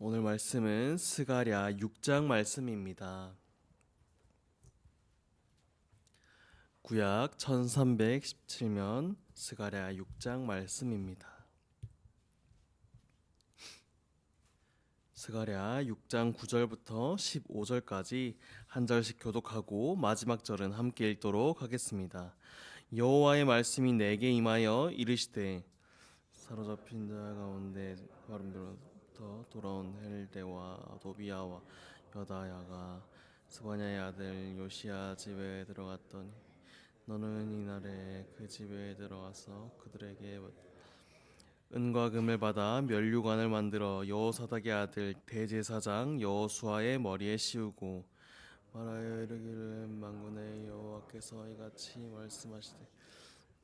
오늘 말씀은 스가랴 6장 말씀입니다. 구약 1317면 스가랴 6장 말씀입니다. 스가랴 6장 9절부터 15절까지 한 절씩 교독하고 마지막 절은 함께 읽도록 하겠습니다. 여호와의 말씀이 내게 임하여 이르시되 사로잡힌 자 가운데 바람으로 부터 돌아온 헬데와 도비야와 여다야가 스바냐의 아들 요시야 집에 들어갔더니 너는 이날에 그 집에 들어가서 그들에게 은과 금을 받아 면류관을 만들어 여호사닥의 아들 대제사장 여호수아의 머리에 씌우고 말하여 이르기를 만군의 여호와께서 이같이 말씀하시되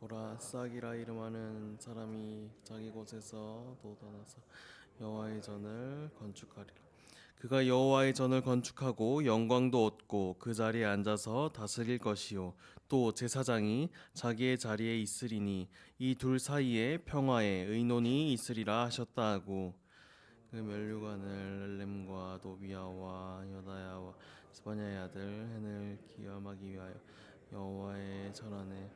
보라 싹이라 이름하는 사람이 자기 곳에서 돋아나서 여호와의 전을 건축하리라. 그가 여호와의 전을 건축하고 영광도 얻고 그 자리에 앉아서 다스릴 것이요. 또 제사장이 자기의 자리에 있으리니 이 둘 사이에 평화의 의논이 있으리라 하셨다 하고. 그 멸류관을 렘과 도비야와 여다야와 스바냐의 아들 헨을 기염하기 위하여 여호와의 전 안에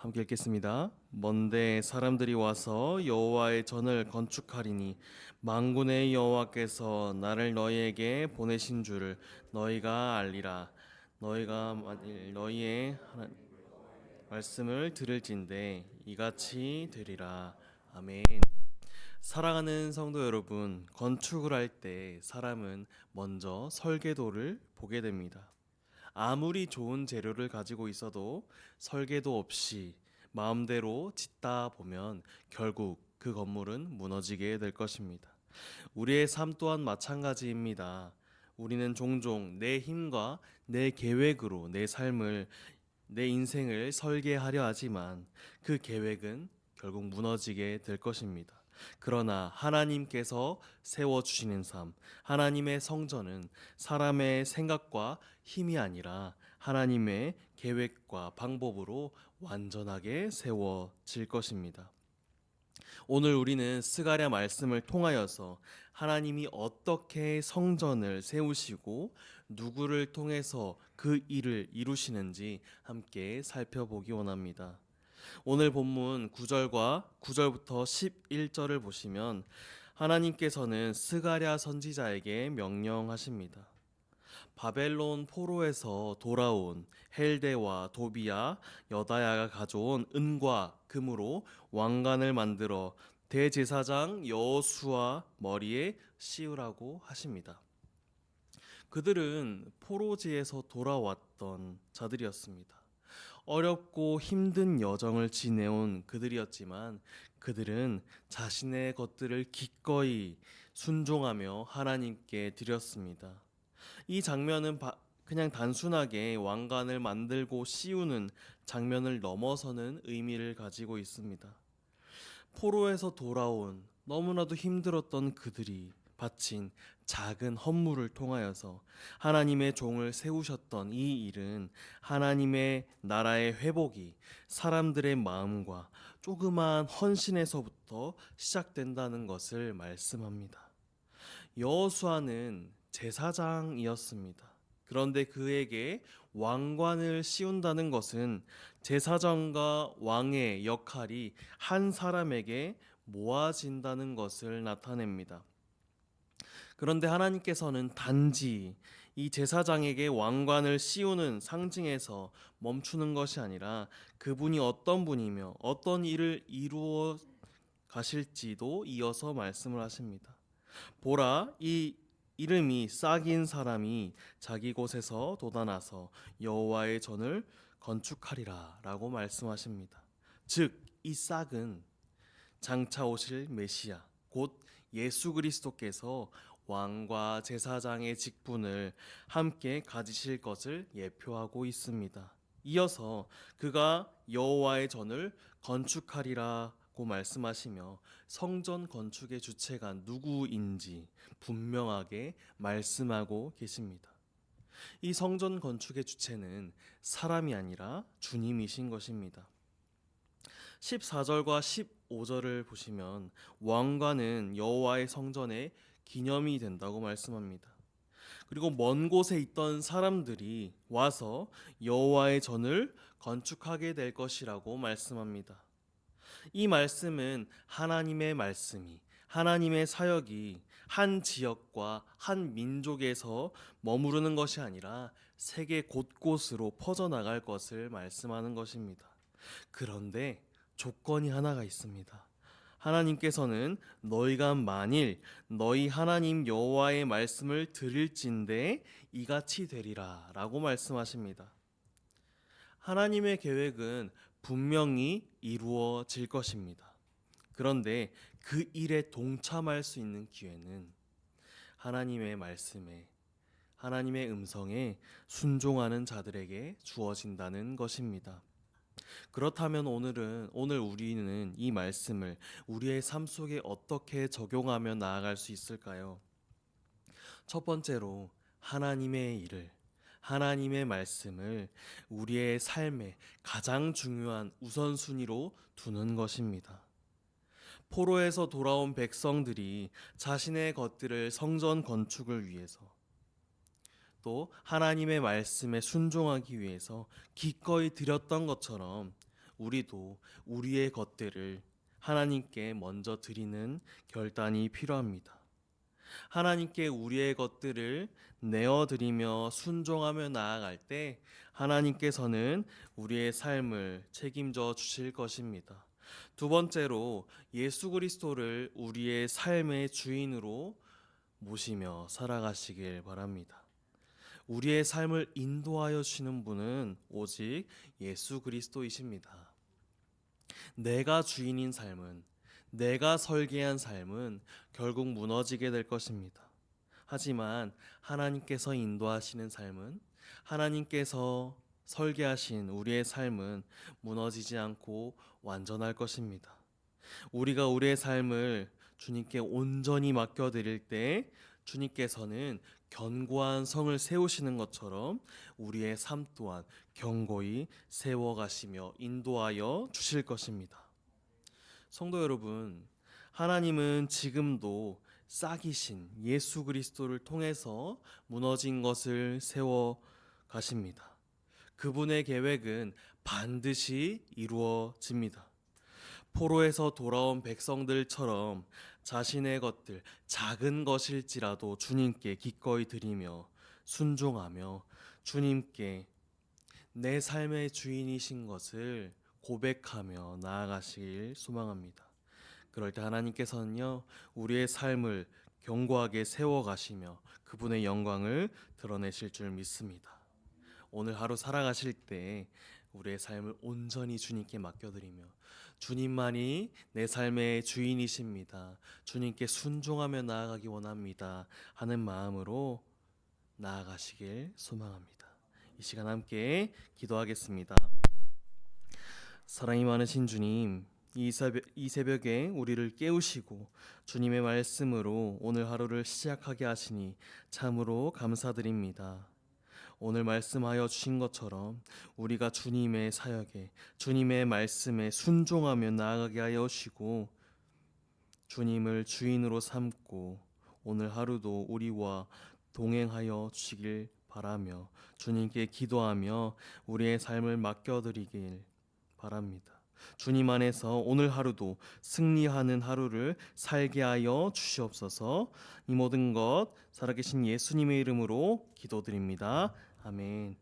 함께 읽겠습니다. 먼데 사람들이 와서 여호와의 전을 건축하리니 만군의 여호와께서 나를 너희에게 보내신 줄을 너희가 알리라. 너희가 만일 너희의 말씀을 들을진대 이같이 되리라. 아멘. 사랑하는 성도 여러분, 건축을 할 때 사람은 먼저 설계도를 보게 됩니다. 아무리 좋은 재료를 가지고 있어도 설계도 없이 마음대로 짓다 보면 결국 그 건물은 무너지게 될 것입니다. 우리의 삶 또한 마찬가지입니다. 우리는 종종 내 힘과 내 계획으로 내 삶을 내 인생을 설계하려 하지만 그 계획은 결국 무너지게 될 것입니다. 그러나 하나님께서 세워 주시는 삶, 하나님의 성전은 사람의 생각과 힘이 아니라 하나님의 계획과 방법으로 완전하게 세워질 것입니다. 오늘 우리는 스가랴 말씀을 통하여서 하나님이 어떻게 성전을 세우시고 누구를 통해서 그 일을 이루시는지 함께 살펴보기 원합니다. 오늘 본문 9절과 9절부터 11절을 보시면 하나님께서는 스가랴 선지자에게 명령하십니다. 바벨론 포로에서 돌아온 헬데와 도비야, 여다야가 가져온 은과 금으로 왕관을 만들어 대제사장 여호수아 머리에 씌우라고 하십니다. 그들은 포로지에서 돌아왔던 자들이었습니다. 어렵고 힘든 여정을 지내온 그들이었지만 그들은 자신의 것들을 기꺼이 순종하며 하나님께 드렸습니다. 이 장면은 바- 그냥 단순하게 왕관을 만들고 씌우는 장면을 넘어서는 의미를 가지고 있습니다. 포로에서 돌아온 너무나도 힘들었던 그들이 바친 작은 헌물을 통하여서 하나님의 종을 세우셨던 이 일은 하나님의 나라의 회복이 사람들의 마음과 조그마한 헌신에서부터 시작된다는 것을 말씀합니다. 여호수아는 제사장이었습니다. 그런데 그에게 왕관을 씌운다는 것은 제사장과 왕의 역할이 한 사람에게 모아진다는 것을 나타냅니다. 그런데 하나님께서는 단지 이 제사장에게 왕관을 씌우는 상징에서 멈추는 것이 아니라 그분이 어떤 분이며 어떤 일을 이루어 가실지도 이어서 말씀을 하십니다. 보라 이 이름이 싹인 사람이 자기 곳에서 돋아나서 여호와의 전을 건축하리라라고 말씀하십니다. 즉 이 싹은 장차 오실 메시아 곧 예수 그리스도께서 왕과 제사장의 직분을 함께 가지실 것을 예표하고 있습니다. 이어서 그가 여호와의 전을 건축하리라고 말씀하시며 성전 건축의 주체가 누구인지 분명하게 말씀하고 계십니다. 이 성전 건축의 주체는 사람이 아니라 주님이신 것입니다. 14절과 5절을 보시면 왕관은 여호와의 성전의 기념이 된다고 말씀합니다. 그리고 먼 곳에 있던 사람들이 와서 여호와의 전을 건축하게 될 것이라고 말씀합니다. 이 말씀은 하나님의 말씀이 하나님의 사역이 한 지역과 한 민족에서 머무르는 것이 아니라 세계 곳곳으로 퍼져나갈 것을 말씀하는 것입니다. 그런데 조건이 하나가 있습니다. 하나님께서는 너희가 만일 너희 하나님 여호와의 말씀을 들을진대 이같이 되리라라고 말씀하십니다. 하나님의 계획은 분명히 이루어질 것입니다. 그런데 그 일에 동참할 수 있는 기회는 하나님의 말씀에 하나님의 음성에 순종하는 자들에게 주어진다는 것입니다. 그렇다면 오늘은 오늘 우리는 이 말씀을 우리의 삶 속에 어떻게 적용하며 나아갈 수 있을까요? 첫 번째로 하나님의 일을 하나님의 말씀을 우리의 삶의 가장 중요한 우선순위로 두는 것입니다. 포로에서 돌아온 백성들이 자신의 것들을 성전 건축을 위해서 또 하나님의 말씀에 순종하기 위해서 기꺼이 드렸던 것처럼 우리도 우리의 것들을 하나님께 먼저 드리는 결단이 필요합니다. 하나님께 우리의 것들을 내어드리며 순종하며 나아갈 때 하나님께서는 우리의 삶을 책임져 주실 것입니다. 두 번째로 예수 그리스도를 우리의 삶의 주인으로 모시며 살아가시길 바랍니다. 우리의 삶을 인도하여 주시는 분은 오직 예수 그리스도이십니다. 내가 주인인 삶은 내가 설계한 삶은 결국 무너지게 될 것입니다. 하지만 하나님께서 인도하시는 삶은 하나님께서 설계하신 우리의 삶은 무너지지 않고 완전할 것입니다. 우리가 우리의 삶을 주님께 온전히 맡겨드릴 때 주님께서는 견고한 성을 세우시는 것처럼 우리의 삶 또한 견고히 세워가시며 인도하여 주실 것입니다. 성도 여러분, 하나님은 지금도 싹이신 예수 그리스도를 통해서 무너진 것을 세워 가십니다. 그분의 계획은 반드시 이루어집니다. 포로에서 돌아온 백성들처럼 자신의 것들 작은 것일지라도 주님께 기꺼이 드리며 순종하며 주님께 내 삶의 주인이신 것을 고백하며 나아가시길 소망합니다. 그럴 때 하나님께서는요, 우리의 삶을 견고하게 세워가시며 그분의 영광을 드러내실 줄 믿습니다. 오늘 하루 살아가실 때 우리의 삶을 온전히 주님께 맡겨드리며 주님만이 내 삶의 주인이십니다. 주님께 순종하며 나아가기 원합니다. 하는 마음으로 나아가시길 소망합니다. 이 시간 함께 기도하겠습니다. 사랑이 많으신 주님, 이 새벽, 이 새벽에 우리를 깨우시고 주님의 말씀으로 오늘 하루를 시작하게 하시니 참으로 감사드립니다. 오늘 말씀하여 주신 것처럼 우리가 주님의 사역에 주님의 말씀에 순종하며 나아가게 하여 주시고 주님을 주인으로 삼고 오늘 하루도 우리와 동행하여 주시길 바라며 주님께 기도하며 우리의 삶을 맡겨드리길 바랍니다. 주님 안에서 오늘 하루도 승리하는 하루를 살게 하여 주시옵소서. 이 모든 것 살아계신 예수님의 이름으로 기도드립니다. 아멘.